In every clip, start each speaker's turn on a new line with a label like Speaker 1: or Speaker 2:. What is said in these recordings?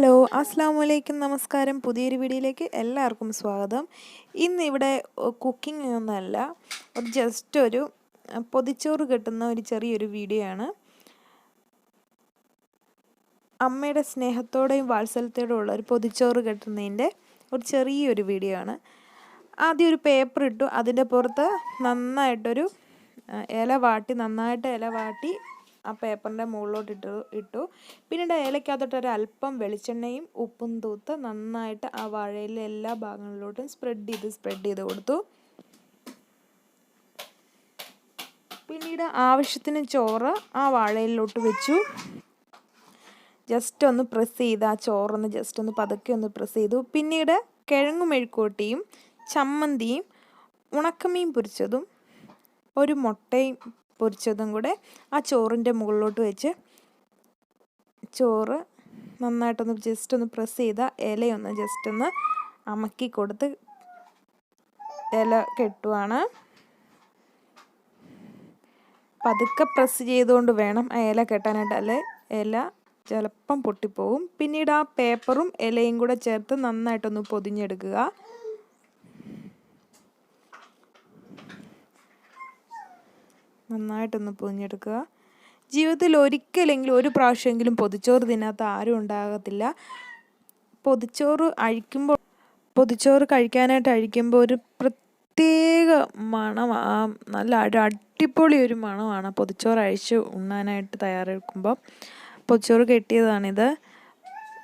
Speaker 1: hello അസ്സാം വലൈക്കും നമസ്കാരം പുതിയൊരു വീഡിയോയിലേക്ക് എല്ലാവർക്കും സ്വാഗതം ഇന്നിവിടെ കുക്കിംഗ് ഒന്നല്ല ഒരു ജസ്റ്റ് ഒരു പൊതിച്ചോറ് കിട്ടുന്ന ഒരു ചെറിയൊരു വീഡിയോ ആണ് അമ്മയുടെ സ്നേഹത്തോടെയും വാത്സല്യത്തോടെയും ഉള്ള ഒരു പൊതിച്ചോറ് കിട്ടുന്നതിൻ്റെ ഒരു ചെറിയൊരു വീഡിയോ ആണ് ആദ്യം ഒരു പേപ്പർ ഇട്ടു അതിൻ്റെ പുറത്ത് നന്നായിട്ടൊരു ഇല വാട്ടി നന്നായിട്ട് ഇല വാട്ടി ആ പേപ്പറിൻ്റെ മുകളിലോട്ട് ഇട്ട് ഇട്ടു പിന്നീട് ഏലക്കകത്തോട്ട് ഒരു അല്പം വെളിച്ചെണ്ണയും ഉപ്പും തൂത്ത് നന്നായിട്ട് ആ വാഴയിലെ എല്ലാ ഭാഗങ്ങളിലോട്ടും സ്പ്രെഡ് ചെയ്ത് സ്പ്രെഡ് ചെയ്ത് കൊടുത്തു പിന്നീട് ആവശ്യത്തിന് ചോറ് ആ വാഴയിലോട്ട് വെച്ചു ജസ്റ്റ് ഒന്ന് പ്രസ് ചെയ്ത് ആ ചോറൊന്ന് ജസ്റ്റ് ഒന്ന് പതുക്കെ ഒന്ന് പ്രസ് ചെയ്തു പിന്നീട് കിഴങ്ങു മെഴുക്കോട്ടിയും ചമ്മന്തിയും ഉണക്കമീൻ പൊരിച്ചതും ഒരു മുട്ടയും പൊരിച്ചതും കൂടെ ആ ചോറിൻ്റെ മുകളിലോട്ട് വെച്ച് ചോറ് നന്നായിട്ടൊന്ന് ജസ്റ്റ് ഒന്ന് പ്രസ് ചെയ്ത ഇലയൊന്ന് ജസ്റ്റ് ഒന്ന് അമക്കി കൊടുത്ത് ഇല കെട്ടുവാണ് പതുക്കെ പ്രസ് ചെയ്തുകൊണ്ട് വേണം ആ ഇല കെട്ടാനായിട്ട് അല്ലെ ഇല ചിലപ്പം പൊട്ടിപ്പോവും പിന്നീട് ആ പേപ്പറും ഇലയും കൂടെ ചേർത്ത് നന്നായിട്ടൊന്ന് പൊതിഞ്ഞെടുക്കുക നന്നായിട്ടൊന്ന് പൊതിഞ്ഞെടുക്കുക ജീവിതത്തിൽ ഒരിക്കലെങ്കിലും ഒരു പ്രാവശ്യമെങ്കിലും പൊതിച്ചോറ് തിന്നാത്ത ആരും ഉണ്ടാകത്തില്ല പൊതിച്ചോറ് അഴിക്കുമ്പോൾ പൊതിച്ചോറ് കഴിക്കാനായിട്ട് അഴിക്കുമ്പോൾ ഒരു പ്രത്യേക മണമാണ് നല്ല ഒരു അടിപൊളി ഒരു മണമാണ് പൊതിച്ചോറ് അഴിച്ച് ഉണ്ണാനായിട്ട് തയ്യാറെടുക്കുമ്പോൾ പൊതിച്ചോറ് കെട്ടിയതാണിത്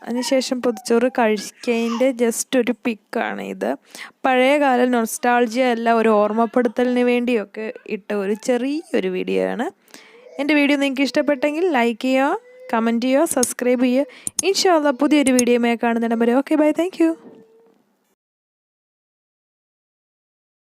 Speaker 1: അതിനുശേഷം പൊതിച്ചോറ് കഴിക്കതിൻ്റെ ജസ്റ്റ് ഒരു പിക്കാണ് ഇത് പഴയകാല നൊസ്റ്റാൾജിയ അല്ല ഒരു ഓർമ്മപ്പെടുത്തലിന് വേണ്ടിയൊക്കെ ഇട്ട ഒരു ചെറിയൊരു വീഡിയോ ആണ് എൻ്റെ വീഡിയോ നിങ്ങൾക്ക് ഇഷ്ടപ്പെട്ടെങ്കിൽ ലൈക്ക് ചെയ്യുക കമൻറ്റ് ചെയ്യുക സബ്സ്ക്രൈബ് ചെയ്യുക ഇൻഷാല്ല പുതിയൊരു വീഡിയോയുമായി കാണുന്നുണ്ടെങ്കിൽ ഓക്കെ ബൈ താങ്ക്